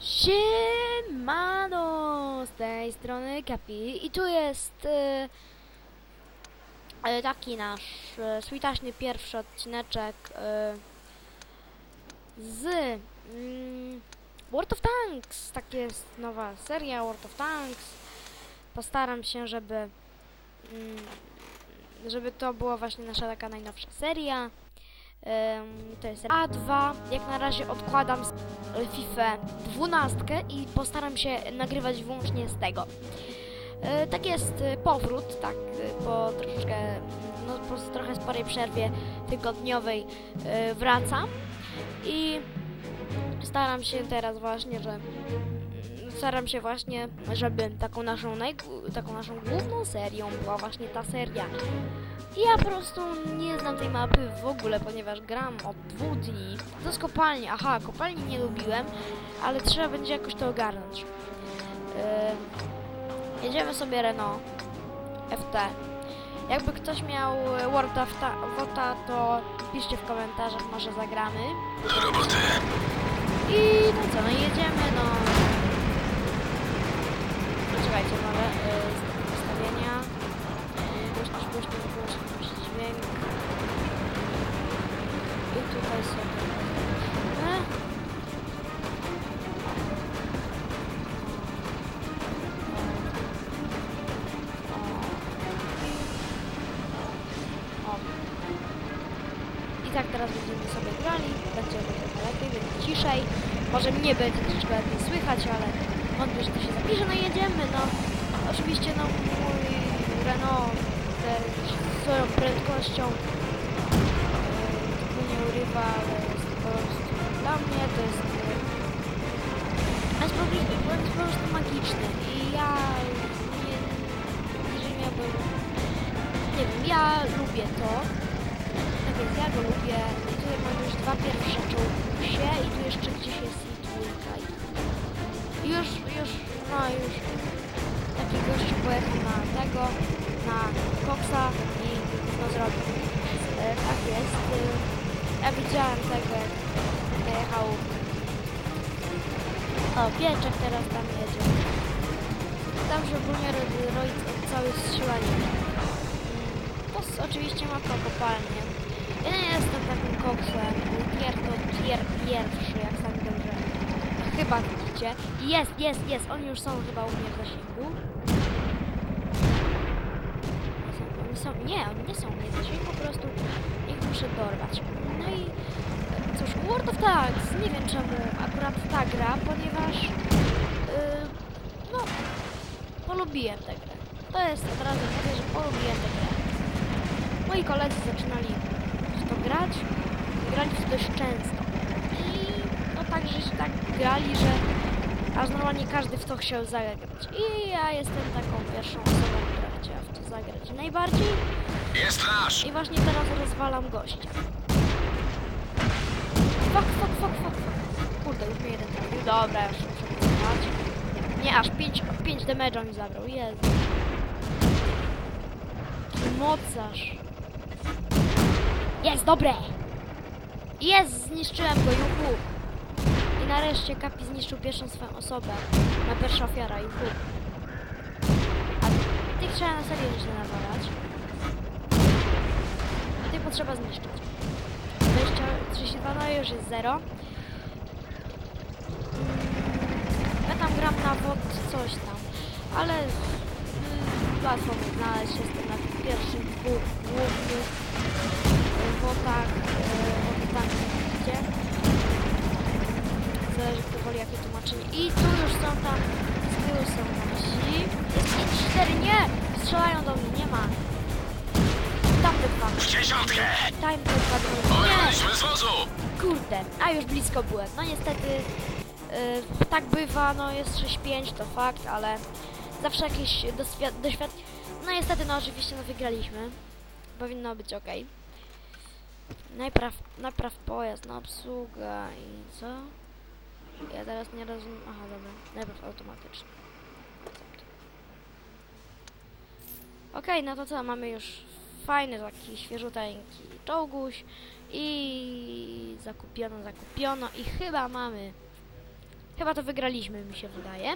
Siemano! Z tej strony Kapi i tu jest e, taki nasz e, switaśny pierwszy odcineczek e, z mm, World of Tanks. Tak jest nowa seria World of Tanks. Postaram się, żeby mm, żeby to była właśnie nasza taka najnowsza seria. To jest A2. Jak na razie odkładam FIFA 12 i postaram się nagrywać wyłącznie z tego. E, tak jest e, powrót, tak e, po troszeczkę, no po trochę sporej przerwie tygodniowej wracam i staram się teraz właśnie, że staram się właśnie, żeby taką naszą, taką naszą główną serią była właśnie ta seria. Ja po prostu nie znam tej mapy w ogóle, ponieważ gram od dwóch dni. To jest kopalnia. Aha, kopalni nie lubiłem, ale trzeba będzie jakoś to ogarnąć. Yy, jedziemy sobie Renault FT. Jakby ktoś miał World of Ta- Wota, to piszcie w komentarzach, może zagramy. Do roboty. I no co, no jedziemy, no... Poczekajcie, może yy. Głośność, głośność, dźwięk. I tutaj sobie... O. I tak teraz będziemy sobie grali, będzie trochę lepiej, będzie ciszej. Może mnie będzie troszeczkę lepiej słychać, ale wątpię, że to się zapisze. No jedziemy, no. Oczywiście, no mój Renault też swoją prędkością yy, nie urywa, ale jest po prostu dla mnie to jest... Yy, jest po prostu, jest po prostu magiczny i ja nie, jeżeli miałbym... Nie wiem, ja lubię to, tak więc ja go lubię. I tutaj mam już dwa pierwsze czołgusie i tu jeszcze gdzieś jest i dwójka. Już, już, no już taki gościu pojechał na tego, na koksa i no zrobił. E, tak jest. E, ja widziałem tego, jak jechał. O, pieczek teraz tam jedzie. Tam się ogólnie ro- rodzic od całych strzelanie. To jest oczywiście mapa kopalnie. Ja nie jestem takim koksem. Tier to tier pierwszy, jak sami dobrze chyba widzicie. Jest, jest, jest. Oni już są chyba u mnie w zasięgu. Nie są, nie, oni nie są zasięgu, po prostu ich muszę dorwać. No i e, cóż, World of Tanks. Nie wiem czemu akurat ta gra, ponieważ yy, no, polubiłem tę grę. To jest od razu mówię, że polubiłem tę grę. Moi koledzy zaczynali w to grać, grali w to dość często. I no tak, że się tak grali, że aż normalnie każdy w to chciał zagrać. I ja jestem taką pierwszą osobą, chciała w to zagrać najbardziej. Jest nasz. I właśnie teraz rozwalam gościa. Fuck, fuck, fuck, fuck, fuck. Kurde, już mnie jeden trafił. Dobra, już muszę wycofać. Nie, aż 5, 5 damage'a mi zabrał. Jezu. Mocarz. Jest, dobre! Jest, zniszczyłem go, juhu. I nareszcie Kapi zniszczył pierwszą swoją osobę. Ma pierwsza ofiara, juhu. Trzeba na serio źle nawalać. Tej potrzeba zniszczyć. 20, 32, no już jest 0. Ja tam gram na wod coś tam, ale mm, łatwo mi znaleźć. Jestem na tych pierwszych dwóch głównych wodach, gdzie zależy kto woli jakie tłumaczenie. I tu już są tam, są nasi. Jest 5-4, nie! Strzelają do mnie, nie ma. Tam dwa. W dziesiątkę. Dwa drugi. Nie! Oberwaliśmy z wozu. Kurde, a już blisko byłem. No niestety yy, tak bywa, no jest 6-5 to fakt, ale zawsze jakieś doświad... doświad... No niestety, no oczywiście no wygraliśmy. Powinno być ok. Najpierw, najpierw pojazd na obsługę i co? Ja teraz nie rozumiem. Aha, dobra. Najpierw automatycznie. Okej, no to co, mamy już fajny taki świeżuteńki czołguś i zakupiono, zakupiono i chyba mamy Chyba to wygraliśmy, mi się wydaje.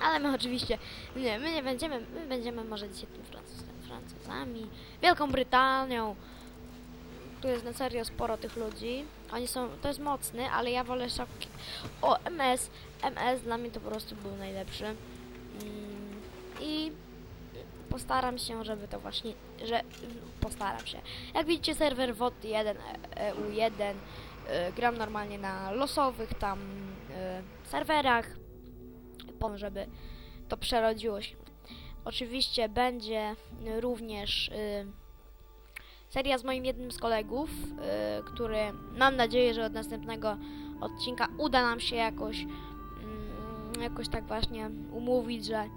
Ale my oczywiście, nie, my nie będziemy, my będziemy może dzisiaj tym Francuz, Francuzami, Wielką Brytanią. Tu jest na serio sporo tych ludzi. Oni są, to jest mocny, ale ja wolę szapki. O, MS, MS dla mnie to po prostu był najlepszy. Postaram się, żeby to właśnie, że postaram się. Jak widzicie serwer WOT1, e, EU1, e, gram normalnie na losowych tam e, serwerach, po żeby to przerodziło się. Oczywiście będzie również seria z moim jednym z kolegów, który mam nadzieję, że od następnego odcinka uda nam się jakoś mm, jakoś tak właśnie umówić, że e,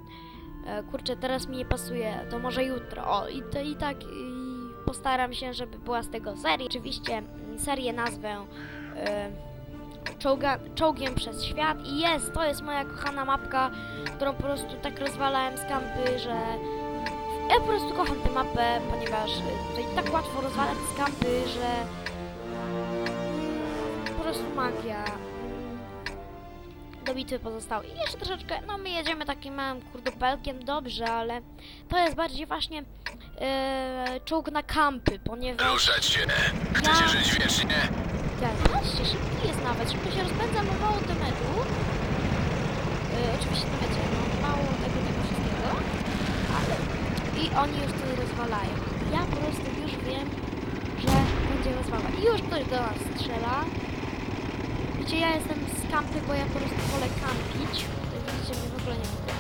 kurczę, teraz mi nie pasuje, to może jutro. O, i, to, i tak i postaram się, żeby była z tego seria. Oczywiście mm, serię nazwę y, czołga, czołgiem przez świat i jest, to jest moja kochana mapka, którą po prostu tak rozwalałem z kampy, że ja po prostu kocham tę mapę, ponieważ tutaj tak łatwo rozwalać z kampy, że po prostu magia. Do bitwy pozostały. I jeszcze troszeczkę, no my jedziemy takim małym kurdupelkiem, dobrze, ale to jest bardziej właśnie yy, czołg na kampy, ponieważ... Ruszać się. Chcecie Ja- żyć wiecznie? Tak, patrzcie, szybki jest nawet, szybko się rozpędza, ma mało demetu. Yy, oczywiście, no wiecie, no mało tego, tego wszystkiego, ale... I oni już tutaj rozwalają. Ja po prostu już wiem, że będzie rozwalać. I już ktoś do nas strzela. Widzicie, ja jestem kampy, bo ja po prostu wolę kampić. Widzicie, mnie w ogóle nie lubię.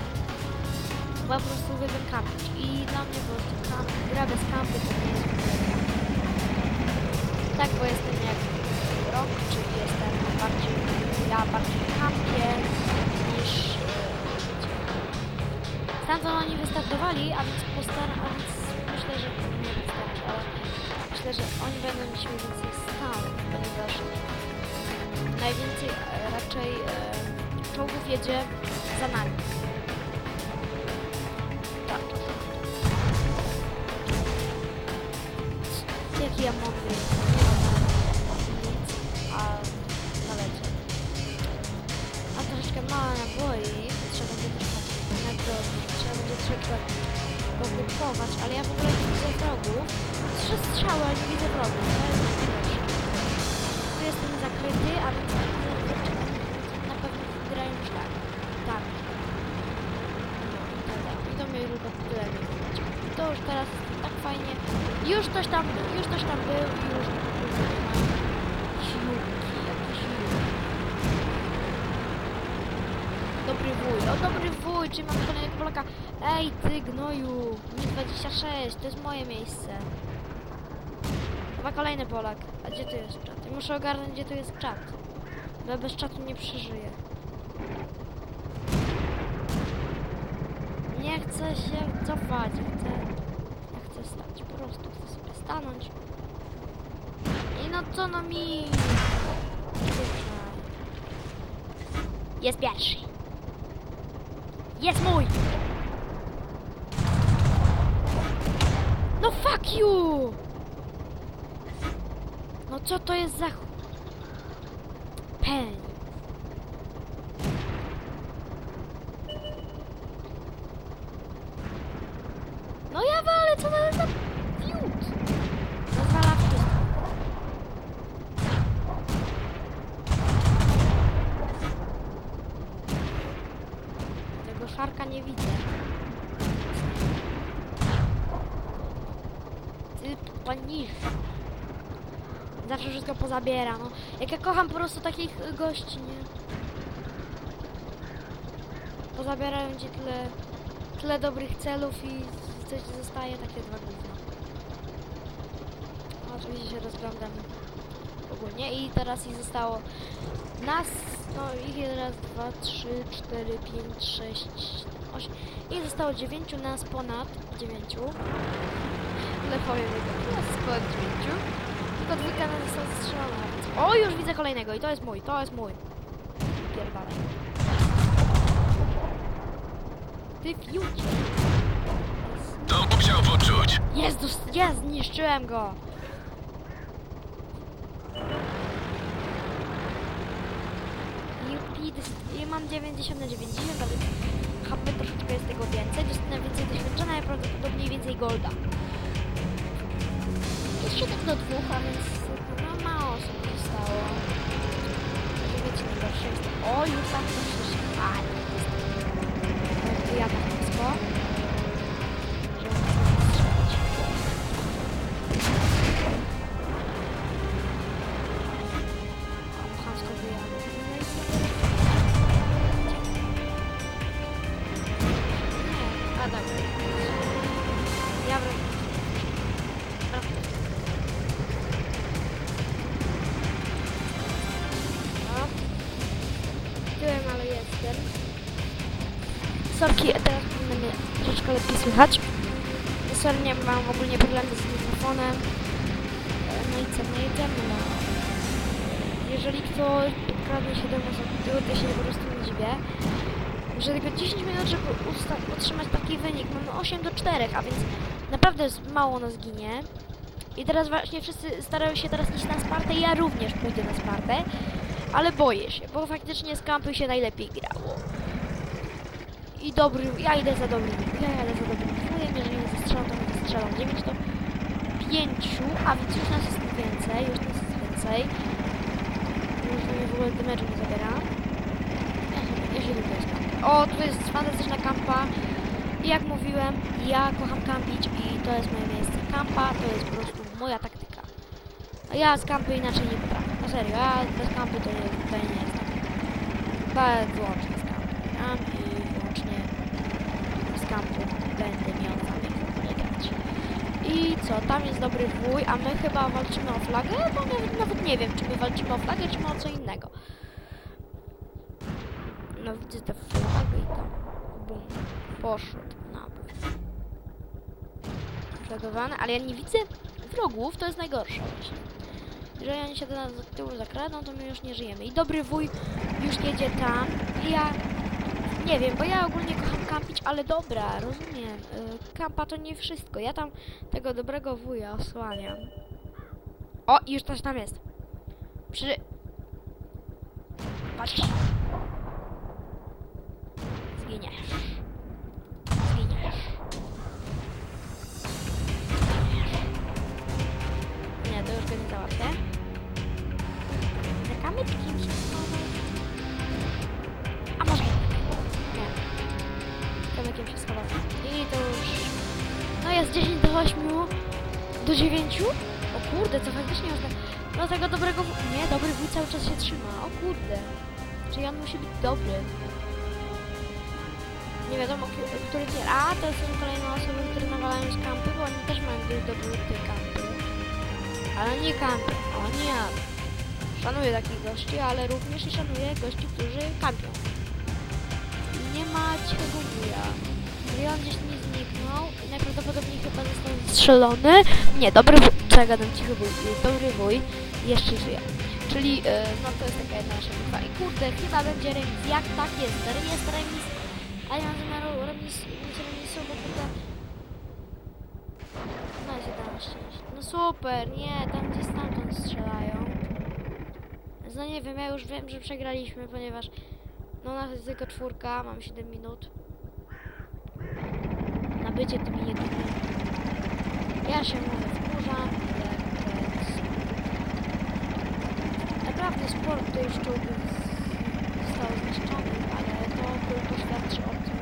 Bo ja po prostu uwielbiam kampić. I dla mnie po prostu kamp, gra bez kampy to nie jest tak, bo jestem jak rok, czyli jestem bardziej, ja bardziej kampię niż e. Stamtąd oni wystartowali, a więc postaram, myślę, że nie wystarczy, ale myślę, że oni będą mieć więcej stan, ponieważ najwięcej e, raczej e, czołgów jedzie za nami. Tak. Jaki ja mogę? Nic, a nalecie. A troszeczkę mała naboi, trzeba będzie troszkę nadrobić, trzeba będzie troszeczkę pokupować, ale ja w ogóle nie widzę wrogów. Trzy strzały, ale nie widzę wrogów, Już ktoś tam był, już ktoś tam był i już. Dobry wuj, o dobry wuj, czy mam kolejnego Polaka? Ej ty gnoju, mi 26, to jest moje miejsce. Chyba kolejny Polak. A gdzie tu jest czat? Ja muszę ogarnąć gdzie tu jest czat. Bo ja bez czatu nie przeżyję. Nie chcę się cofać, chcę... Chcę stać, po prostu chcę sobie stanąć. I no co no mi... Jest pierwszy. Jest mój! No fuck you! No co to jest za... Pen. No ja walę, co to jest za fiut? Rozwala wszystko. Tego szarka nie widzę. Ty panisz. Zawsze wszystko pozabiera, no. Jak ja kocham po prostu takich gości, nie? Pozabierają ci tyle, tyle dobrych celów i coś zostaje, takie dwa gówna. Oczywiście się rozglądam ogólnie i teraz ich zostało nas, no ich jest raz, dwa, trzy, cztery, pięć, sześć, osiem. Ich zostało dziewięciu, nas ponad dziewięciu. Ile powiem, nas jest ponad dziewięciu. Tylko dwójka nas została zastrzelona. O, już widzę kolejnego i to jest mój, to jest mój. Pierdalaj. Ty fiucie. To musiał poczuć. Dos- jest, zniszczyłem go. Mam 90 na 90, a więc HP troszeczkę jest tego więcej, dostanę więcej doświadczenia i prawdopodobnie więcej golda. Jest 7 do 2, a więc no, mało osób zostało. Najgorsze jest to... O, już tam coś się... Nie. No, ja tak blisko. Sorki, teraz powinno mnie troszeczkę lepiej słychać. Sorry, nie mam ogólnie problemy z mikrofonem. E, No i co, no jedziemy no. Jeżeli ktoś podkradnie się do nas od ja się po prostu nie dziwię. Że tylko 10 minut, żeby utrzymać taki wynik. Mamy 8 do 4, a więc naprawdę mało nas ginie. I teraz właśnie wszyscy starają się teraz iść na Spartę ja również pójdę na Spartę. Ale boję się, bo faktycznie z kampy się najlepiej grało. I dobry, ja idę za dobrym, ja jadę za dobrym wujem, jeżeli nie zastrzelam, to nie zastrzelam 9 do 5, a więc już nas jest więcej, już nas jest więcej. Już mnie w ogóle damage'u nie zabiera. Się lubię z kampy. O, tu jest fantastyczna kampa. I jak mówiłem, ja kocham kampić i to jest moje miejsce. Kampa to jest po prostu moja taktyka. A ja z kampy inaczej nie potrafię. Na serio, ja bez kampy to nie, to nie jestem. Chyba wyłącznie z kampy. Gram i wyłącznie z kampy będę miał zamiar nie grać. I co, tam jest dobry wuj, a my chyba walczymy o flagę, bo nawet, nawet nie wiem, czy my walczymy o flagę, czy o co innego. No widzę tę flagę i tam bum, poszło na. Przeładowane, ale ja nie widzę wrogów, to jest najgorsze właśnie. Jeżeli oni się do nas tyłu zakradną, to my już nie żyjemy. I dobry wuj już jedzie tam i ja nie wiem, bo ja ogólnie kocham kampić, ale dobra, rozumiem. Y, kampa to nie wszystko. Ja tam tego dobrego wuja osłaniam. O, już coś tam jest. Przy... Patrz. Do 9. O kurde, co faktycznie tak... No tego dobrego... Nie, dobry wuj cały czas się trzyma. O kurde. Czyli on musi być dobry. Nie wiadomo, który. A, to są kolejne osoby, które nawalają z kampy, bo oni też mają dość dobre te kampy. Ale nie kampy, oni jadą. Szanuję takich gości, ale również i szanuję gości, którzy kampią. Nie ma cichego wuja. Leon gdzieś mi zniknął i najprawdopodobniej chyba został strzelony. Nie, dobry wuj. Gadam, cichy wuj. Dobry wuj jeszcze żyje. Czyli, yy, no to jest taka jedna nasza bitwa. I kurde, chyba będzie remis. Jak tak jest? Jest remis. A ja mam zamiaru remis, mieć remisu, bo kurde... No jest 11. No super, nie, tam gdzie stamtąd strzelają. No nie wiem, ja już wiem, że przegraliśmy, ponieważ no jest tylko czwórka, mamy 7 minut. Nabycie tymi. Ja się mówię wkurzam, jest... Naprawdę sport to już czołgów został zniszczony, ale to tylko świadczy o tym,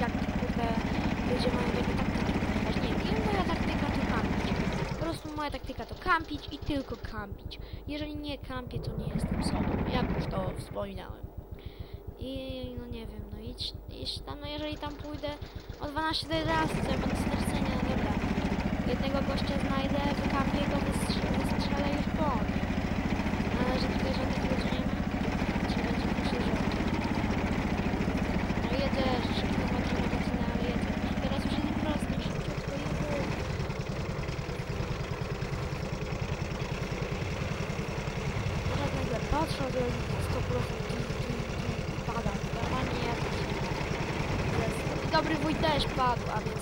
jak kurde ludzie mają takie taktyki. Nie wiem, moja taktyka to kampić. Po prostu moja taktyka to kampić i tylko kampić. Jeżeli nie kampię, to nie jestem sobą, jak już to wspominałem. I idź tam, no jeżeli tam pójdę o 12 do 11, to będę stracenia, no dobra. Jednego gościa znajdę, wykampię go, wystrzelę, wystrzelę już po nim. Ale że tutaj żadnych ludzi nie ma, czy będzie krzyżowy. No jedę, szybko patrzę na godzinę, ale jedę. Teraz już jeden prosto, szybciutko jedę. Teraz nagle patrzę, że 100% dum, dum, dum, pada. Normalnie jakiś... jest. Dobry wuj też padł, a więc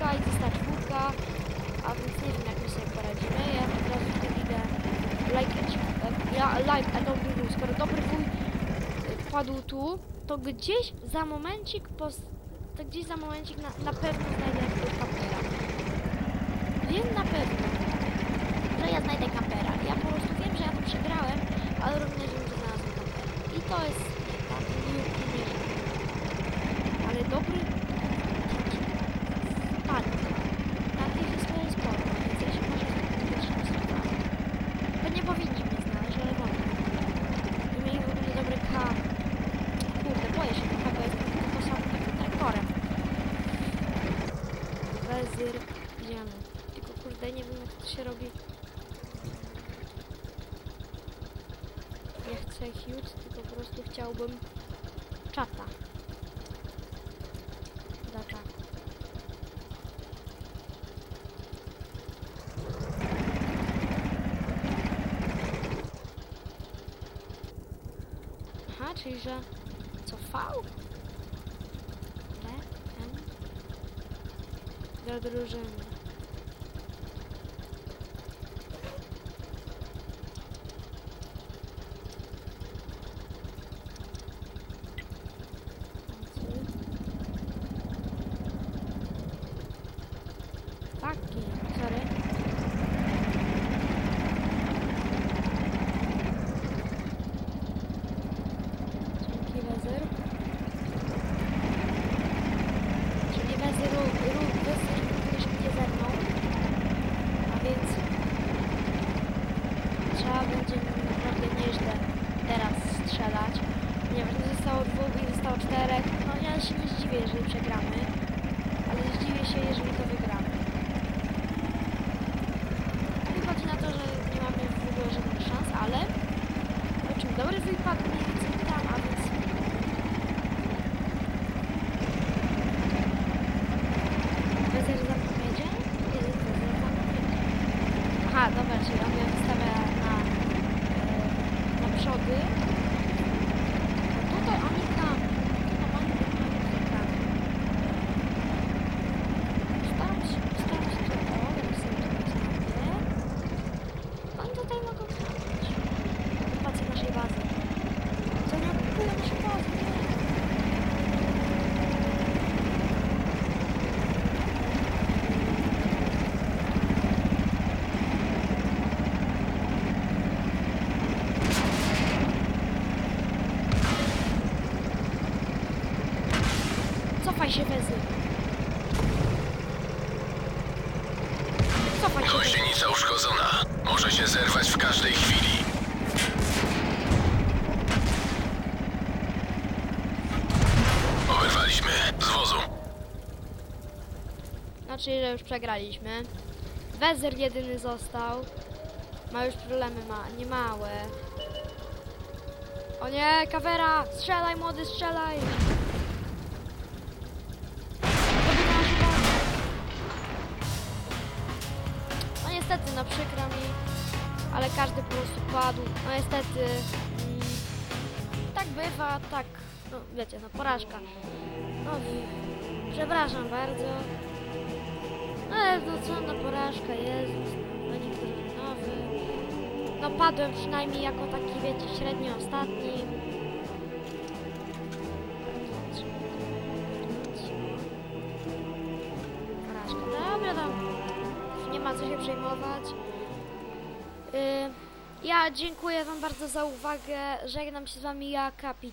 Dwójka i Zista czwórka, a więc nie wiem jak my sobie poradzimy. Ja od razu idę lajkać. Ja like, a dobry wuj. Skoro dobry wuj wpadł tu, to gdzieś za momencik, pos... to gdzieś za momencik na, na pewno znajdę kampera. Wiem na pewno, że ja znajdę kampera. Ja po prostu wiem, że ja to przegrałem, ale również wiem, że znalazłem kampera. I to jest nie, tak, nie, nie, Ale dobry spadł. Takich jest tutaj sporo, więc ja się może zastanowić, czy to nie powinni mnie znaleźć, ale wolno. I mieli w ogóle dobry K. Kurde, boję się tego, bo jestem tylko sam takim traktorem. Wezyr, idziemy. Tylko kurde, nie wiem jak to się robi. Nie tylko po prostu chciałbym czata. Dla czata. Aha, czyli że co V? D, N? Dla drużyny. Taki, sorry. Dzięki Wezyr. Czyli Wezyr rób, rób, Wezyr również idzie ze mną. A więc trzeba będzie naprawdę nieźle teraz strzelać. Ponieważ nie zostało dwóch i zostało czterech. No ja się nie zdziwię, jeżeli przegramy. Ale zdziwię się, jeżeli to wygramy. Wychodzi na to, że nie mamy w ogóle żadnych szans, ale o czym dobry wypad mniej więcej tam, a więc Wezer za mną jedzie? Jest Wezer za mną jedzie. Aha, dobra, czyli on mnie wystawia na, e, na przody. No tutaj oni tam. Tu normalnie wyglądają tam. Staram się, staram się tu, o, teraz sobie tutaj znajdę. Oni tutaj mogą trafić. Okupację naszej bazy. To nie okupują naszą bazę, nie. Cofaj się. Gąsienica uszkodzona. Może się zerwać w każdej chwili. Oberwaliśmy. Z wozu. Znaczy, że już przegraliśmy. Wezer jedyny został. Ma już problemy, ma niemałe. O nie, kawera! Strzelaj, młody, strzelaj! Ale każdy po prostu padł. No niestety, mm, tak bywa, tak, no wiecie, no porażka. No, przepraszam bardzo. Ale to co na porażka, Jezus, no niektórzy nowy. No padłem przynajmniej jako taki, wiecie, średnio ostatni. Porażka, dobra tam. Nie ma co się przejmować. Y, ja dziękuję wam bardzo za uwagę. Żegnam się z wami ja, Kapi